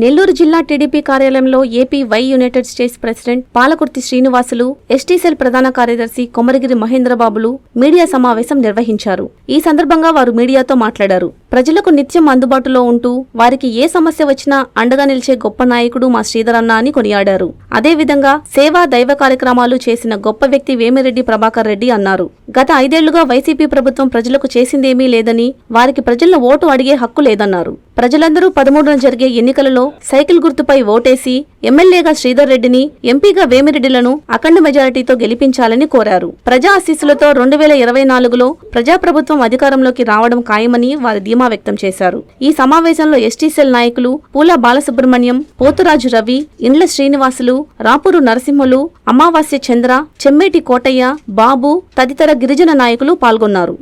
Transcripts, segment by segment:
నెల్లూరు జిల్లా టీడీపీ కార్యాలయంలో AP Y United States president Palakurthi Srinivasulu ST cell ప్రధాన కార్యదర్శి కొమరగిరి మహేంద్రబాబులు మీడియా సమావేశం నిర్వహించారు. ఈ సందర్భంగా వారు మీడియాతో మాట్లాడారు. ప్రజలకు నిత్యం అందుబాటులో ఉంటూ వారికి ఏ సమస్య వచ్చినా అండగా నిలిచే గొప్ప నాయకుడు మా శ్రీధరన్న అని కొనియాడారు. అదేవిధంగా సేవా దైవ కార్యక్రమాలు చేసిన గొప్ప వ్యక్తి వేమిరెడ్డి ప్రభాకర్ రెడ్డి అన్నారు. గత ఐదేళ్ళుగా వైసీపీ ప్రభుత్వం ప్రజలకు చేసిందేమీ లేదని వారికి ప్రజల ఓటు అడిగే హక్కు లేదన్నారు. ప్రజలందరూ పదమూడున జరిగే ఎన్నికలలో సైకిల్ గుర్తుపై ఓటేసి ఎమ్మెల్యేగా శ్రీధర్ రెడ్డిని ఎంపీగా వేమిరెడ్డిలను అఖండ మెజారిటీతో గెలిపించాలని కోరారు. ప్రజా ఆశీస్సులతో రెండు వేల ఇరవై నాలుగులో ప్రజాప్రభుత్వం అధికారంలోకి రావడం ఖాయమని వారు ధీమా వ్యక్తం చేశారు. ఈ సమావేశంలో ఎస్టీసీఎల్ నాయకులు పూల బాలసుబ్రహ్మణ్యం పోతురాజు రవి ఇండ్ల శ్రీనివాసులు రాపూరు నరసింహులు అమావాస్య చంద్ర చెమ్మేటి కోటయ్య బాబు తదితర గిరిజన నాయకులు పాల్గొన్నారు.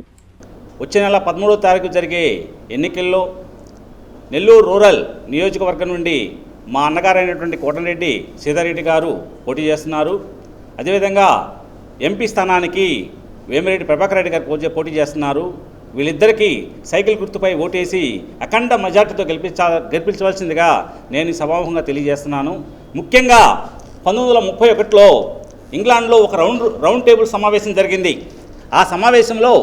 వచ్చే నెల పదమూడో తారీఖు జరిగే ఎన్నికల్లో నెల్లూరు రూరల్ నియోజకవర్గం నుండి మా అన్నగారైనటువంటి కోటరెడ్డి సీతారెడ్డి గారు పోటీ చేస్తున్నారు. అదేవిధంగా ఎంపీ స్థానానికి వేమిరెడ్డి ప్రభాకర్ రెడ్డి గారు పోటీ పోటీ చేస్తున్నారు. వీళ్ళిద్దరికీ సైకిల్ గుర్తుపై ఓటేసి అఖండ మెజార్టీతో గెలిపించా గెలిపించవలసిందిగా నేను ఈ తెలియజేస్తున్నాను. ముఖ్యంగా పంతొమ్మిది వందల ముప్పై ఒకటిలో ఇంగ్లాండ్లో ఒక రౌండ్ రౌండ్ టేబుల్ సమావేశం జరిగింది. ఆ సమావేశంలో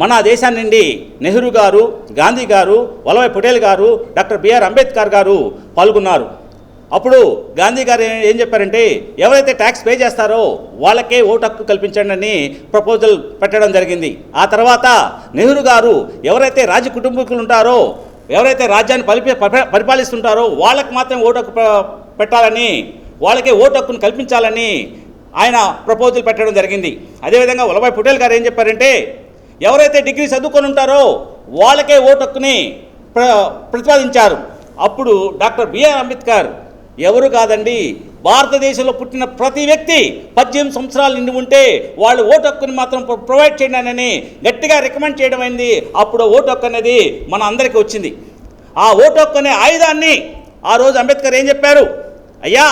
మన దేశాన్ని నుండి నెహ్రూ గారు గాంధీ గారు వల్లభాయ్ పటేల్ గారు డాక్టర్ బిఆర్ అంబేద్కర్ గారు పాల్గొన్నారు. అప్పుడు గాంధీ గారు ఏం చెప్పారంటే ఎవరైతే ట్యాక్స్ పే చేస్తారో వాళ్ళకే ఓటు హక్కు కల్పించండి అని ప్రపోజల్ పెట్టడం జరిగింది. ఆ తర్వాత నెహ్రూ గారు ఎవరైతే రాజ కుటుంబీకులు ఉంటారో ఎవరైతే రాజ్యాన్ని పరిపి పరిపాలిస్తుంటారో వాళ్ళకి మాత్రం ఓటు హక్కు పెట్టాలని వాళ్ళకే ఓటు హక్కును కల్పించాలని ఆయన ప్రపోజల్ పెట్టడం జరిగింది. అదేవిధంగా వల్లభాయ్ పటేల్ గారు ఏం చెప్పారంటే ఎవరైతే డిగ్రీ చదువుకొని ఉంటారో వాళ్ళకే ఓటు హక్కుని ప్ర ప్రతిపాదించారు. అప్పుడు డాక్టర్ బిఆర్ అంబేద్కర్ ఎవరు కాదండి భారతదేశంలో పుట్టిన ప్రతి వ్యక్తి పద్దెనిమిది సంవత్సరాలు నిండి ఉంటే వాళ్ళు ఓటు హక్కుని మాత్రం ప్రొ- ప్రొవైడ్ చేయడానని గట్టిగా రికమెండ్ చేయడం అయింది అప్పుడు ఓటు హక్కు అనేది మన అందరికీ వచ్చింది. ఆ ఓటు హక్కు అనే ఆయుధాన్ని ఆ రోజు అంబేద్కర్ ఏం చెప్పారు? అయ్యా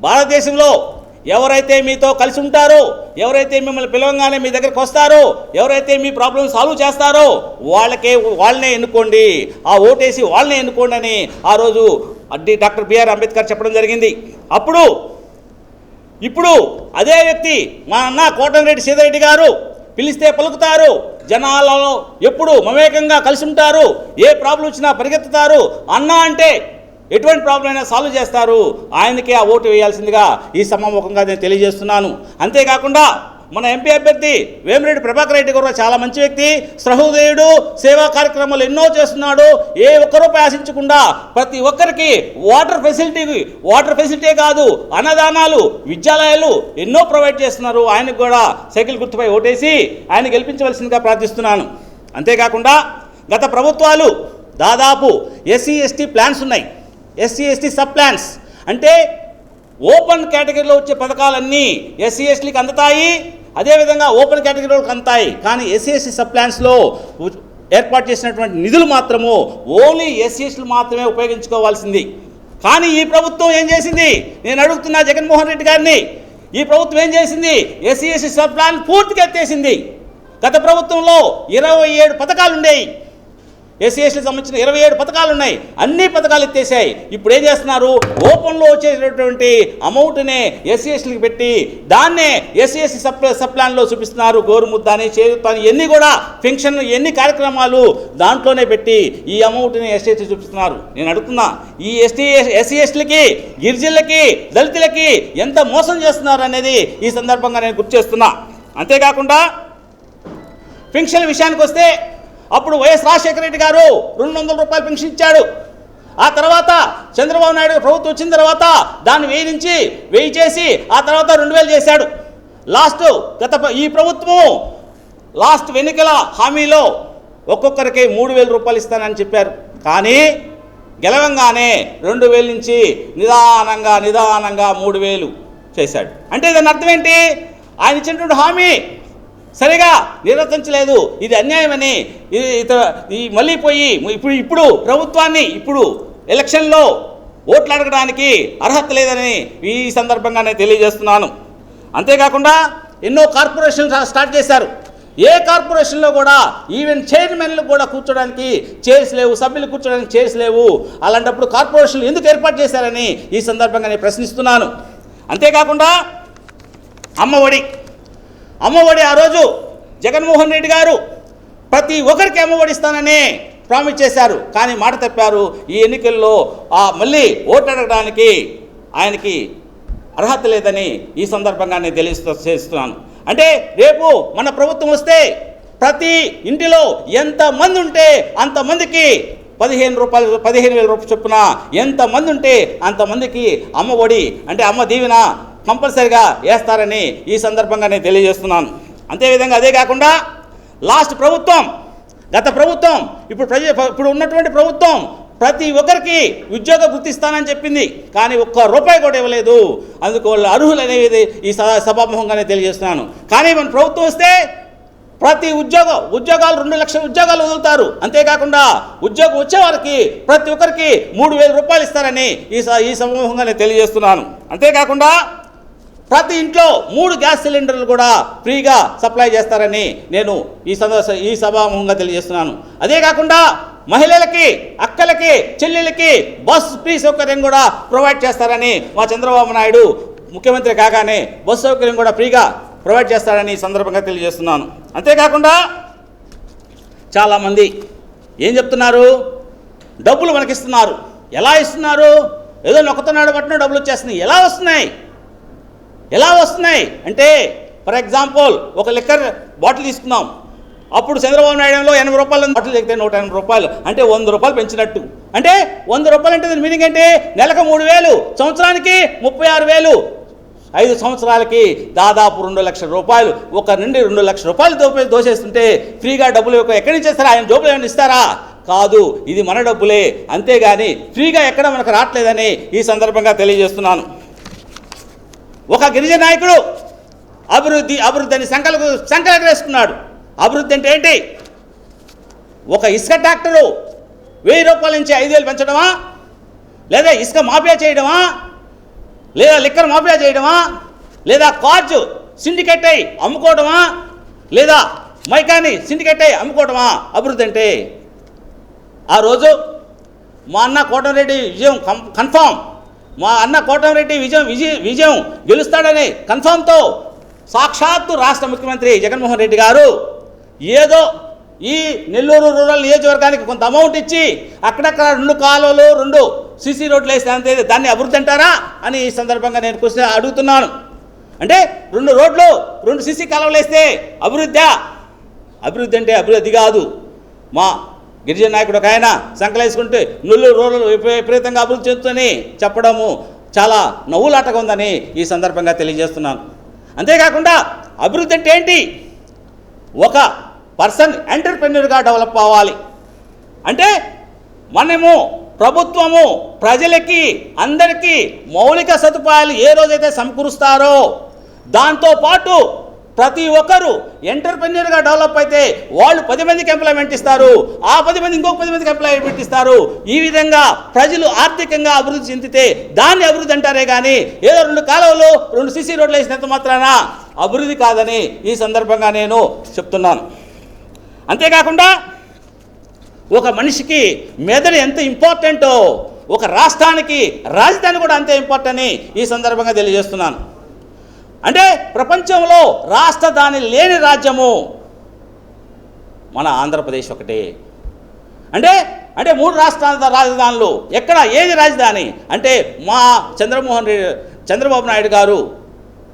భారతదేశంలో ఎవరైతే మీతో కలిసి ఉంటారో ఎవరైతే మిమ్మల్ని పిలవంగానే మీ దగ్గరకు వస్తారో ఎవరైతే మీ ప్రాబ్లమ్ సాల్వ్ చేస్తారో వాళ్ళకే వాళ్ళనే ఎన్నుకోండి. ఆ ఓటేసి వాళ్ళనే ఎన్నుకోండి అని ఆ రోజు అడ్డి డాక్టర్ బిఆర్ అంబేద్కర్ చెప్పడం జరిగింది. అప్పుడు ఇప్పుడు అదే వ్యక్తి మా అన్న కోటంరెడ్డి సీతారెడ్డి గారు పిలిస్తే పలుకుతారు. జనాలలో ఎప్పుడు మమేకంగా కలిసి ఉంటారు. ఏ ప్రాబ్లం వచ్చినా పరిగెత్తుతారు. అన్న అంటే ఎటువంటి ప్రాబ్లం అయినా సాల్వ్ చేస్తారు. ఆయనకే ఆ ఓటు వేయాల్సిందిగా ఈ సమాముఖంగా నేను తెలియజేస్తున్నాను. అంతేకాకుండా మన ఎంపీ అభ్యర్థి వేమిరెడ్డి ప్రభాకర్ రెడ్డి గారు చాలా మంచి వ్యక్తి. సహృదయుడు సేవా కార్యక్రమాలు ఎన్నో చేస్తున్నాడు. ఏ ఒక్క రూపాయి ఆశించకుండా ప్రతి ఒక్కరికి వాటర్ ఫెసిలిటీ వాటర్ ఫెసిలిటీ కాదు అన్నదానాలు విద్యాలయాలు ఎన్నో ప్రొవైడ్ చేస్తున్నారు. ఆయనకు కూడా సైకిల్ గుర్తుపై ఓటేసి ఆయన గెలిపించవలసిందిగా ప్రార్థిస్తున్నాను. అంతేకాకుండా గత ప్రభుత్వాలు దాదాపు ఎస్సీ ఎస్టీ ప్లాన్స్ ఉన్నాయి. ఎస్సీ ఎస్టీ సబ్ ప్లాన్స్ అంటే ఓపెన్ కేటగిరీలో వచ్చే పథకాలన్నీ ఎస్సీ ఎస్టీకి అందుతాయి అదేవిధంగా ఓపెన్ కేటగిరీలోకి అందుతాయి. కానీ ఎస్సీ ఎస్టీ సబ్ ప్లాన్స్లో ఏర్పాటు చేసినటువంటి నిధులు మాత్రము ఓన్లీ ఎస్సీఎస్లు మాత్రమే ఉపయోగించుకోవాల్సింది. కానీ ఈ ప్రభుత్వం ఏం చేసింది? నేను అడుగుతున్నా జగన్మోహన్ రెడ్డి గారిని ఈ ప్రభుత్వం ఏం చేసింది? ఎస్సీ ఎస్టీ సబ్ ప్లాన్ పూర్తిగా ఎత్తేసింది. గత ప్రభుత్వంలో ఇరవై ఏడు పథకాలు ఉండేవి ఎస్సీ సంబంధించిన ఇరవై ఏడు పథకాలు ఉన్నాయి. అన్ని పథకాలు ఎత్తేసాయి ఇప్పుడు ఏం చేస్తున్నారు? ఓపెన్లో వచ్చేటటువంటి అమౌంట్నే ఎస్సీ ఎస్టీలకు పెట్టి దాన్నే ఎస్సీ ఎస్సీ సబ్ సబ్ ప్లాన్లో చూపిస్తున్నారు. గోరుముద్ద అని చేయుత ఎన్ని కూడా పెన్షన్ ఎన్ని కార్యక్రమాలు దాంట్లోనే పెట్టి ఈ అమౌంట్ని ఎస్సీ ఎస్టీ చూపిస్తున్నారు. నేను అడుగుతున్నా ఈ ఎస్టీ ఎస్సీ ఎస్టీలకి గిరిజనులకి దళితులకి ఎంత మోసం చేస్తున్నారు అనేది ఈ సందర్భంగా నేను గుర్తు చేస్తున్నా. అంతేకాకుండా పెన్షన్ విషయానికి వస్తే అప్పుడు వైఎస్ రాజశేఖర రెడ్డి గారు రెండు వందల రూపాయలు పెన్షన్ ఇచ్చాడు. ఆ తర్వాత చంద్రబాబు నాయుడు ప్రభుత్వం వచ్చిన తర్వాత దాన్ని వెయ్యి నుంచి వెయ్యి చేసి ఆ తర్వాత రెండు వేలు చేశాడు. లాస్ట్ గత ఈ ప్రభుత్వము లాస్ట్ వెనుకల హామీలో ఒక్కొక్కరికి మూడు వేల రూపాయలు ఇస్తానని చెప్పారు. కానీ గెలవంగానే రెండు వేల నుంచి నిదానంగా నిదానంగా మూడు వేలు చేశాడు. అంటే దాని అర్థం ఏంటి? ఆయన ఇచ్చినటువంటి హామీ సరిగా నిర్వర్తించలేదు. ఇది అన్యాయమని ఇతర ఈ మళ్ళీ పోయి ఇప్పుడు ఇప్పుడు ప్రభుత్వాన్ని ఇప్పుడు ఎలక్షన్లో ఓట్లు అడగడానికి అర్హత లేదని ఈ సందర్భంగా నేను తెలియజేస్తున్నాను. అంతేకాకుండా ఎన్నో కార్పొరేషన్లు స్టార్ట్ చేశారు. ఏ కార్పొరేషన్లో కూడా ఈవెన్ చైర్మన్లు కూడా కూర్చోడానికి చైర్స్ లేవు సభ్యులు కూర్చోడానికి చైర్స్ లేవు. అలాంటప్పుడు కార్పొరేషన్లు ఎందుకు ఏర్పాటు చేశారని ఈ సందర్భంగా నేను ప్రశ్నిస్తున్నాను. అంతేకాకుండా అమ్మఒడి అమ్మఒడి ఆ రోజు జగన్మోహన్ రెడ్డి గారు ప్రతి ఒక్కరికి అమ్మఒడి ఇస్తానని ప్రామిస్ చేశారు. కానీ మాట తప్పారు. ఈ ఎన్నికల్లో ఆ మళ్ళీ ఓటు అడగడానికి ఆయనకి అర్హత లేదని ఈ సందర్భంగా నేను తెలియస్తూ చేస్తున్నాను. అంటే రేపు మన ప్రభుత్వం వస్తే ప్రతి ఇంటిలో ఎంతమంది ఉంటే అంతమందికి పదిహేను రూపాయలు పదిహేను వేల రూపాయలు చొప్పున ఎంతమంది ఉంటే అంతమందికి అమ్మ ఒడి అంటే అమ్మ దీవెన కంపల్సరిగా వేస్తారని ఈ సందర్భంగా నేను తెలియజేస్తున్నాను. అంతేవిధంగా అదే కాకుండా లాస్ట్ ప్రభుత్వం గత ప్రభుత్వం ఇప్పుడు ప్రజ ఇప్పుడు ఉన్నటువంటి ప్రభుత్వం ప్రతి ఒక్కరికి ఉద్యోగ గుర్తిస్తానని చెప్పింది. కానీ ఒక్క రూపాయి కూడా ఇవ్వలేదు. అందుకు వాళ్ళు అర్హులు అనేది ఈ సభాముఖంగానే తెలియజేస్తున్నాను. కానీ మన ప్రభుత్వం వస్తే ప్రతి ఉద్యోగం ఉద్యోగాలు రెండు లక్షల ఉద్యోగాలు వదులుతారు. అంతేకాకుండా ఉద్యోగం వచ్చేవారికి ప్రతి ఒక్కరికి మూడు వేల రూపాయలు ఇస్తారని ఈ స- ఈ సమూహంగా నేను తెలియజేస్తున్నాను. అంతేకాకుండా ప్రతి ఇంట్లో మూడు గ్యాస్ సిలిండర్లు కూడా ఫ్రీగా సప్లై చేస్తారని నేను ఈ సందర్శ ఈ సభాముఖంగా తెలియజేస్తున్నాను. అదే కాకుండా మహిళలకి అక్కలకి చెల్లెలకి బస్ ఫ్రీ సౌకర్యం కూడా ప్రొవైడ్ చేస్తారని మా చంద్రబాబు నాయుడు ముఖ్యమంత్రి కాగానే బస్ సౌకర్యం కూడా ఫ్రీగా ప్రొవైడ్ చేస్తారని ఈ సందర్భంగా తెలియజేస్తున్నాను. అంతేకాకుండా చాలామంది ఏం చెప్తున్నారు? డబ్బులు మనకిస్తున్నారు. ఎలా ఇస్తున్నారు? ఏదో నొక్కుతున్నాడు పట్టిన డబ్బులు వచ్చేస్తున్నాయి. ఎలా వస్తున్నాయి? ఎలా వస్తున్నాయి? అంటే ఫర్ ఎగ్జాంపుల్ ఒక లిక్కర్ బాటిల్ తీసుకున్నాం అప్పుడు చంద్రబాబు నాయుడులో ఎనభై రూపాయలు బాటిల్ ఎక్కితే నూట ఎనభై రూపాయలు. అంటే వంద రూపాయలు పెంచినట్టు. అంటే వంద రూపాయలు అంటే దీని మీనింగ్ ఏంటి? నెలకు మూడు వేలు. సంవత్సరానికి ముప్పై ఆరు వేలు. ఐదు సంవత్సరాలకి దాదాపు రెండు లక్షల రూపాయలు. ఒక నుండి రెండు లక్షల రూపాయలు దోపే దోసేస్తుంటే ఫ్రీగా డబ్బులు ఇవ్వక ఎక్కడి నుంచి ఇస్తారా? ఆయన జోబులు ఏమైనా ఇస్తారా? కాదు ఇది మన డబ్బులే. అంతేగాని ఫ్రీగా ఎక్కడ మనకు రావట్లేదని ఈ సందర్భంగా తెలియజేస్తున్నాను. ఒక గిరిజన నాయకుడు అభివృద్ధి అభివృద్ధి అని సంకలకు సంకలకరేసుకున్నాడు అభివృద్ధి అంటే ఏంటి? ఒక ఇసుక ట్రాక్టరు వెయ్యి రూపాయల నుంచి ఐదు వేలు పెంచడమా? లేదా ఇసుక మాఫియా చేయడమా? లేదా లిక్కర్ మాఫియా చేయడమా? లేదా కార్జ్ సిండికేట్ అయి అమ్ముకోవడమా? లేదా మైకాని సిండికేట్ అయి అమ్ముకోవడమా? అభివృద్ధి అంటే ఆ రోజు మా అన్న కోటమిరెడ్డి విజయం కన్ఫామ్ మా అన్న కోటమిరెడ్డి విజయం విజయ విజయం గెలుస్తాడని కన్ఫామ్తో సాక్షాత్తు రాష్ట్ర ముఖ్యమంత్రి జగన్మోహన్ రెడ్డి గారు ఏదో ఈ నెల్లూరు రూరల్ నియోజకవర్గానికి కొంత అమౌంట్ ఇచ్చి అక్కడక్కడ రెండు కాలువలు రెండు సీసీ రోడ్లు వేస్తే అంతే దాన్ని అభివృద్ధి అంటారా అని ఈ సందర్భంగా నేను క్వశ్చన్ అడుగుతున్నాను. అంటే రెండు రోడ్లు రెండు సీసీ కాలువలు వేస్తే అభివృద్ధి? అభివృద్ధి అంటే అభివృద్ధి కాదు. మా గిరిజన నాయకుడు ఒక ఆయన సంకలేసుకుంటే నుల్లు రోడ్లు విపరీతంగా అభివృద్ధి చెందుతుందని చెప్పడము చాలా నవ్వులాటగా ఉందని ఈ సందర్భంగా తెలియజేస్తున్నాను. అంతేకాకుండా అభివృద్ధి అంటే ఏంటి? ఒక పర్సన్ ఎంటర్ప్రెన్యూర్గా డెవలప్ అవ్వాలి. అంటే మనము ప్రభుత్వము ప్రజలకి అందరికీ మౌలిక సదుపాయాలు ఏ రోజైతే సమకూరుస్తారో దాంతోపాటు ప్రతి ఒక్కరు ఎంటర్ప్రెన్యూర్గా డెవలప్ అయితే వాళ్ళు పది మందికి ఎంప్లాయ్మెంట్ ఇస్తారు ఆ పది మంది ఇంకొక పది మందికి ఎంప్లాయ్మెంట్ ఇస్తారు. ఈ విధంగా ప్రజలు ఆర్థికంగా అభివృద్ధి చెందితే దాన్ని అభివృద్ధి అంటారే కానీ ఏదో రెండు కాలువలు రెండు సిసి రోడ్లు వేసినంత మాత్రాన అభివృద్ధి కాదని ఈ సందర్భంగా నేను చెప్తున్నాను. అంతేకాకుండా ఒక మనిషికి మెదడు ఎంత ఇంపార్టెంటో ఒక రాష్ట్రానికి రాజధాని కూడా అంతే ఇంపార్టెంట్ అని ఈ సందర్భంగా తెలియజేస్తున్నాను. అంటే ప్రపంచంలో రాష్ట్రధాని లేని రాజ్యము. మన ఆంధ్రప్రదేశ్ ఒకటే. అంటే అంటే మూడు రాష్ట్రాల రాజధానులు. ఎక్కడ? ఏది రాజధాని? అంటే మా చంద్రమోహన్ రెడ్డి చంద్రబాబు నాయుడు గారు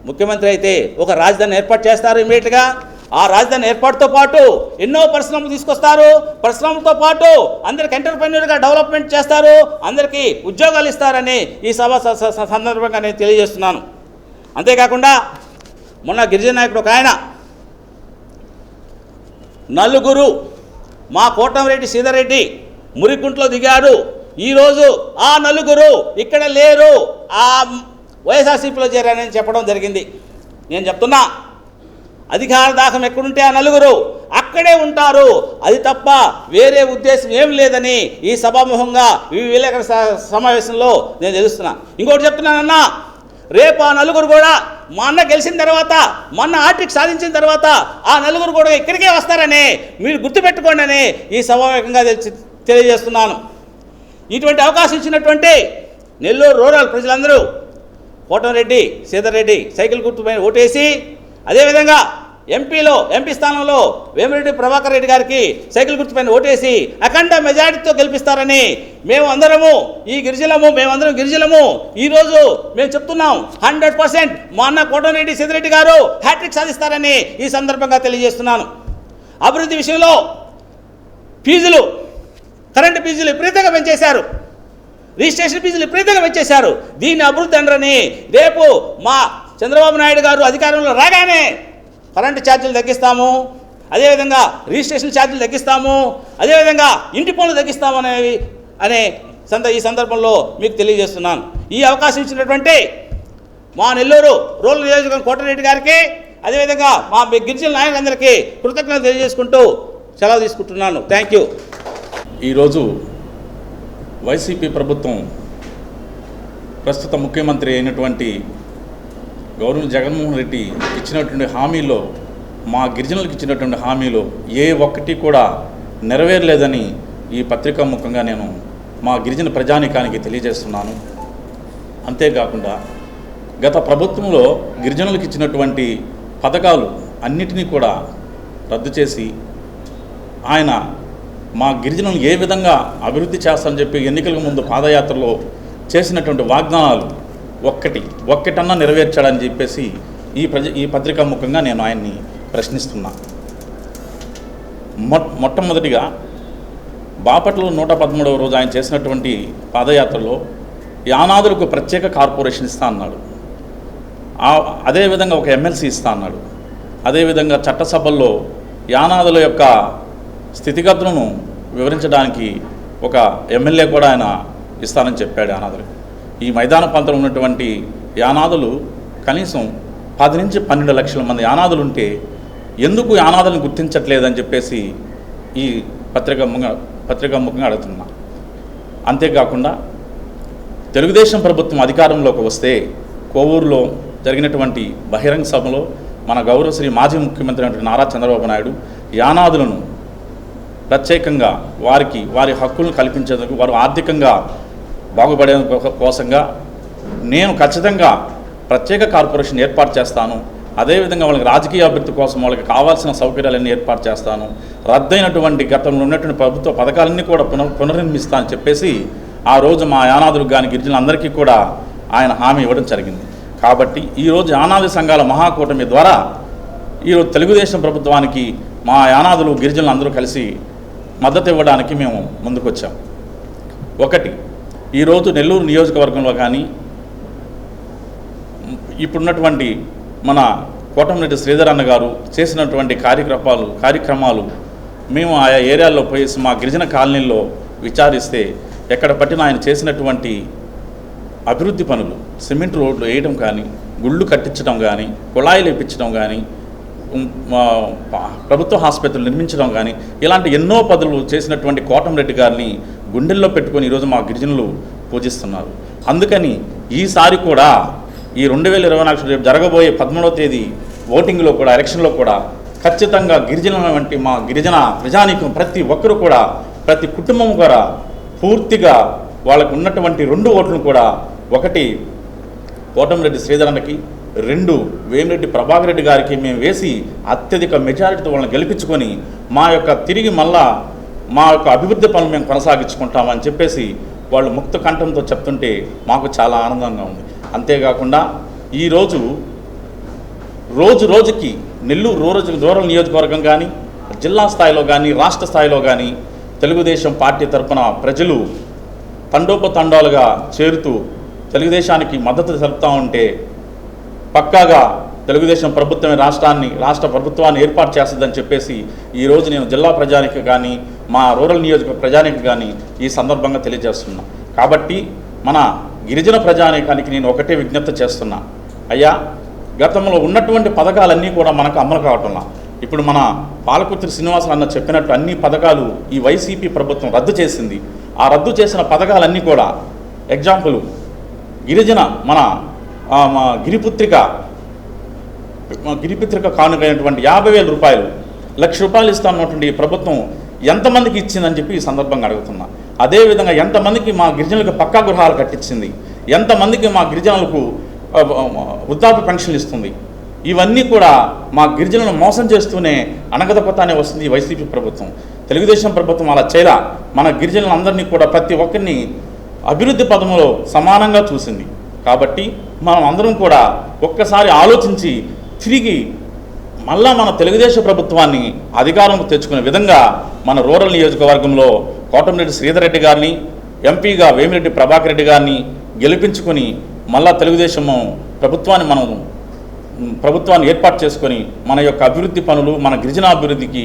ముఖ్యమంత్రి అయితే ఒక రాజధాని ఏర్పాటు చేస్తారు ఇమీడియట్గా ఆ రాజధాని ఏర్పాటుతో పాటు ఎన్నో పరిశ్రమలు తీసుకొస్తారు. పరిశ్రమలతో పాటు అందరికి ఎంటర్ప్రెన్యూర్గా డెవలప్మెంట్ చేస్తారు. అందరికీ ఉద్యోగాలు ఇస్తారని ఈ సభ స- స- సందర్భంగా నేను తెలియజేస్తున్నాను. అంతేకాకుండా మొన్న గిరిజన నాయకుడు ఒక ఆయన నలుగురు మా కోటంరెడ్డి సీతారెడ్డి మురికుంట్లో దిగారు ఈరోజు ఆ నలుగురు ఇక్కడ లేరు. ఆ వైఎస్ఆర్సీపీలో చేరారని చెప్పడం జరిగింది. నేను చెప్తున్నా అధికార దాహం ఎక్కడుంటే ఆ నలుగురు అక్కడే ఉంటారు. అది తప్ప వేరే ఉద్దేశం ఏం లేదని ఈ సభాముఖంగా ఈ విలేకరుల స- సమావేశంలో నేను తెలుస్తున్నా. ఇంకోటి చెప్తున్నానన్నా రేపు ఆ నలుగురు కూడా మా అన్న గెలిచిన తర్వాత మా అన్న ఆర్టిక్ సాధించిన తర్వాత ఆ నలుగురు కూడా ఇక్కడికే వస్తారని మీరు గుర్తుపెట్టుకోండి అని ఈ సభావేకంగా తెలిసి తెలియజేస్తున్నాను. ఇటువంటి అవకాశం ఇచ్చినటువంటి నెల్లూరు రూరల్ ప్రజలందరూ కోటం రెడ్డి సీతారెడ్డి సైకిల్ గుర్తుపై ఓటేసి అదేవిధంగా ఎంపీలో ఎంపీ స్థానంలో వేమిరెడ్డి ప్రభాకర్ రెడ్డి గారికి సైకిల్ గుర్తుపైన ఓటేసి అఖండ మెజారిటీతో గెలిపిస్తారని మేము అందరము ఈ గిరిజలము మేమందరం గిరిజలము ఈరోజు మేము చెప్తున్నాం హండ్రెడ్ పర్సెంట్ మా అన్న కోటరెడ్డి సిద్ధిరెడ్డి గారు హ్యాట్రిక్ సాధిస్తారని ఈ సందర్భంగా తెలియజేస్తున్నాను. అభివృద్ధి విషయంలో ఫీజులు కరెంటు ఫీజులు విపరీతంగా పెంచేశారు. రిజిస్ట్రేషన్ ఫీజులు విపరీతంగా పెంచేశారు. దీన్ని అభివృద్ధి అనరని రేపు మా చంద్రబాబు నాయుడు గారు అధికారంలో రాగానే కరెంటు ఛార్జీలు తగ్గిస్తాము అదేవిధంగా రిజిస్ట్రేషన్ ఛార్జీలు తగ్గిస్తాము అదేవిధంగా ఇంటి పనులు తగ్గిస్తాము అనేవి అనే సంద ఈ సందర్భంలో మీకు తెలియజేస్తున్నాను. ఈ అవకాశం ఇచ్చినటువంటి మా నెల్లూరు రూరల్ నియోజకవర్గం కోటరెడ్డి గారికి అదేవిధంగా మా గిరిజన నాయకులందరికీ కృతజ్ఞతలు తెలియజేసుకుంటూ సెలవు తీసుకుంటున్నాను. Thank you. ఈరోజు వైసీపీ ప్రభుత్వం ప్రస్తుత ముఖ్యమంత్రి అయినటువంటి గౌరవ జగన్మోహన్ రెడ్డి ఇచ్చినటువంటి హామీలో మా గిరిజనులకు ఇచ్చినటువంటి హామీలో ఏ ఒక్కటి కూడా నెరవేరలేదని ఈ పత్రికా ముఖంగా నేను మా గిరిజన ప్రజానికానికి తెలియజేస్తున్నాను. అంతేకాకుండా గత ప్రభుత్వంలో గిరిజనులకు ఇచ్చినటువంటి పథకాలు అన్నిటినీ కూడా రద్దు చేసి ఆయన మా గిరిజనులు ఏ విధంగా అభివృద్ధి చేస్తారని చెప్పి ఎన్నికలకు ముందు పాదయాత్రలో చేసినటువంటి వాగ్దానాలు ఒక్కటి ఒక్కటన్నా నెరవేర్చాడని చెప్పేసి ఈ ప్రజ ఈ పత్రికా ముఖంగా నేను ఆయన్ని ప్రశ్నిస్తున్నా. మొ మొట్టమొదటిగా బాపట్లలో నూట పదమూడవ రోజు ఆయన చేసినటువంటి పాదయాత్రలో యానాదులకు ప్రత్యేక కార్పొరేషన్ ఇస్తా అన్నాడు. అదేవిధంగా ఒక ఎమ్మెల్సీ ఇస్తా అన్నాడు. అదేవిధంగా చట్టసభల్లో యానాదుల యొక్క స్థితిగతులను వివరించడానికి ఒక ఎమ్మెల్యే కూడా ఆయన ఇస్తానని చెప్పాడు యానాదులకు. ఈ మైదాన ప్రాంతంలో ఉన్నటువంటి యానాదులు కనీసం పది నుంచి పన్నెండు లక్షల మంది యానాదులు ఉంటే ఎందుకు యానాదులను గుర్తించట్లేదని చెప్పేసి ఈ పత్రిక ముఖంగా పత్రికా ముఖంగా అడుగుతున్నా. అంతేకాకుండా తెలుగుదేశం ప్రభుత్వం అధికారంలోకి వస్తే కోవూరులో జరిగినటువంటి బహిరంగ సభలో మన గౌరవశ్రీ మాజీ ముఖ్యమంత్రి అయినటువంటి నారా చంద్రబాబు నాయుడు యానాదులను ప్రత్యేకంగా వారికి వారి హక్కులను కల్పించేందుకు వారు ఆర్థికంగా బాగుపడే కోసంగా నేను ఖచ్చితంగా ప్రత్యేక కార్పొరేషన్ ఏర్పాటు చేస్తాను. అదేవిధంగా వాళ్ళకి రాజకీయ అభివృద్ధి కోసం వాళ్ళకి కావాల్సిన సౌకర్యాలన్నీ ఏర్పాటు చేస్తాను. రద్దయినటువంటి గతంలో ఉన్నటువంటి ప్రభుత్వ పథకాలన్నీ కూడా పునర్ పునర్నిర్మిస్తానని చెప్పేసి ఆ రోజు మా యానాదులకు కానీ గిరిజనులందరికీ కూడా ఆయన హామీ ఇవ్వడం జరిగింది. కాబట్టి ఈరోజు యానాది సంఘాల మహాకూటమి ద్వారా ఈరోజు తెలుగుదేశం ప్రభుత్వానికి మా యానాదులు గిరిజనులు అందరూ కలిసి మద్దతు ఇవ్వడానికి మేము ముందుకొచ్చాం. ఒకటి ఈరోజు నెల్లూరు నియోజకవర్గంలో కానీ ఇప్పుడున్నటువంటి మన కోటమిరెడ్డి శ్రీధర్ అన్న గారు చేసినటువంటి కార్యక్రమాలు కార్యక్రమాలు మేము ఆయా ఏరియాల్లో పోయేసి మా గిరిజన కాలనీల్లో విచారిస్తే ఎక్కడ పట్టిన ఆయన చేసినటువంటి అభివృద్ధి పనులు సిమెంట్ రోడ్లు వేయడం కానీ గుళ్ళు కట్టించడం కానీ కుళాయిలు ఇప్పించడం కానీ ప్రభుత్వ ఆసుపత్రులు నిర్మించడం కానీ ఇలాంటి ఎన్నో పదులు చేసినటువంటి కోటంరెడ్డి గారిని గుండెల్లో పెట్టుకొని ఈరోజు మా గిరిజనులు పూజిస్తున్నారు. అందుకని ఈసారి కూడా ఈ రెండు వేల ఇరవై నాలుగు రేపు జరగబోయే పదమూడవ తేదీ ఓటింగ్లో కూడా ఎలక్షన్లో కూడా ఖచ్చితంగా గిరిజనుల వంటి మా గిరిజన ప్రజానీకం ప్రతి ఒక్కరు కూడా ప్రతి కుటుంబం కూడా పూర్తిగా వాళ్ళకు ఉన్నటువంటి రెండు ఓట్లను కూడా ఒకటి కోటంరెడ్డి శ్రీధరన్నకి రెండు వేమిరెడ్డి ప్రభాకర్ రెడ్డి గారికి మేము వేసి అత్యధిక మెజారిటీతో వాళ్ళని గెలిపించుకొని మా యొక్క తిరిగి మళ్ళా మా యొక్క అభివృద్ధి పనులు మేము కొనసాగించుకుంటామని చెప్పేసి వాళ్ళు ముక్త కంఠంతో చెప్తుంటే మాకు చాలా ఆనందంగా ఉంది. అంతేకాకుండా ఈరోజు రోజు రోజుకి నెల్లూరు రూరల్ రూరల్ నియోజకవర్గం కానీ జిల్లా స్థాయిలో కానీ రాష్ట్ర స్థాయిలో కానీ తెలుగుదేశం పార్టీ తరఫున ప్రజలు తండోపతండాలుగా చేరుతూ తెలుగుదేశానికి మద్దతు తెలుపుతూ ఉంటే పక్కాగా తెలుగుదేశం ప్రభుత్వమే రాష్ట్రాన్ని రాష్ట్ర ప్రభుత్వాన్ని ఏర్పాటు చేస్తుందని చెప్పేసి ఈరోజు నేను జిల్లా ప్రజానికి కానీ మా రూరల్ నియోజక ప్రజానికి కానీ ఈ సందర్భంగా తెలియజేస్తున్నా. కాబట్టి మన గిరిజన ప్రజానీకానికి నేను ఒకటే విజ్ఞప్తి చేస్తున్నా. అయ్యా గతంలో ఉన్నటువంటి పథకాలన్నీ కూడా మనకు అమలు కావటంలా. ఇప్పుడు మన పాలకుర్తి శ్రీనివాసరావు అన్న చెప్పినట్టు అన్ని పథకాలు ఈ వైసీపీ ప్రభుత్వం రద్దు చేసింది. ఆ రద్దు చేసిన పథకాలన్నీ కూడా ఎగ్జాంపుల్ గిరిజన మన గిరిపుత్రిక గిరిపుత్రిక కానుకైనటువంటి యాభై వేల రూపాయలు లక్ష రూపాయలు ఇస్తామన్నటువంటి ప్రభుత్వం ఎంతమందికి ఇచ్చిందని చెప్పి ఈ సందర్భంగా అడుగుతున్నా. అదేవిధంగా ఎంతమందికి మా గిరిజనులకు పక్కా గృహాలు కట్టించింది? ఎంతమందికి మా గిరిజనులకు వృద్ధాప్య పెన్షన్లు ఇస్తుంది? ఇవన్నీ కూడా మా గిరిజనులను మోసం చేస్తూనే అనగదపతానే వస్తుంది వైసీపీ ప్రభుత్వం. తెలుగుదేశం ప్రభుత్వం అలా చేయలా. మన గిరిజనులందరినీ కూడా ప్రతి ఒక్కరిని అభివృద్ధి పదంలో సమానంగా చూసింది. కాబట్టి మనం అందరం కూడా ఒక్కసారి ఆలోచించి తిరిగి మళ్ళా మన తెలుగుదేశం ప్రభుత్వాన్ని అధికారంలో తెచ్చుకునే విధంగా మన రూరల్ నియోజకవర్గంలో కోటమిరెడ్డి శ్రీధర్ రెడ్డి గారిని ఎంపీగా వేమిరెడ్డి ప్రభాకర్ రెడ్డి గారిని గెలిపించుకొని మళ్ళా తెలుగుదేశం ప్రభుత్వాన్ని మనం ప్రభుత్వాన్ని ఏర్పాటు చేసుకొని మన యొక్క అభివృద్ధి పనులు మన గిరిజన అభివృద్ధికి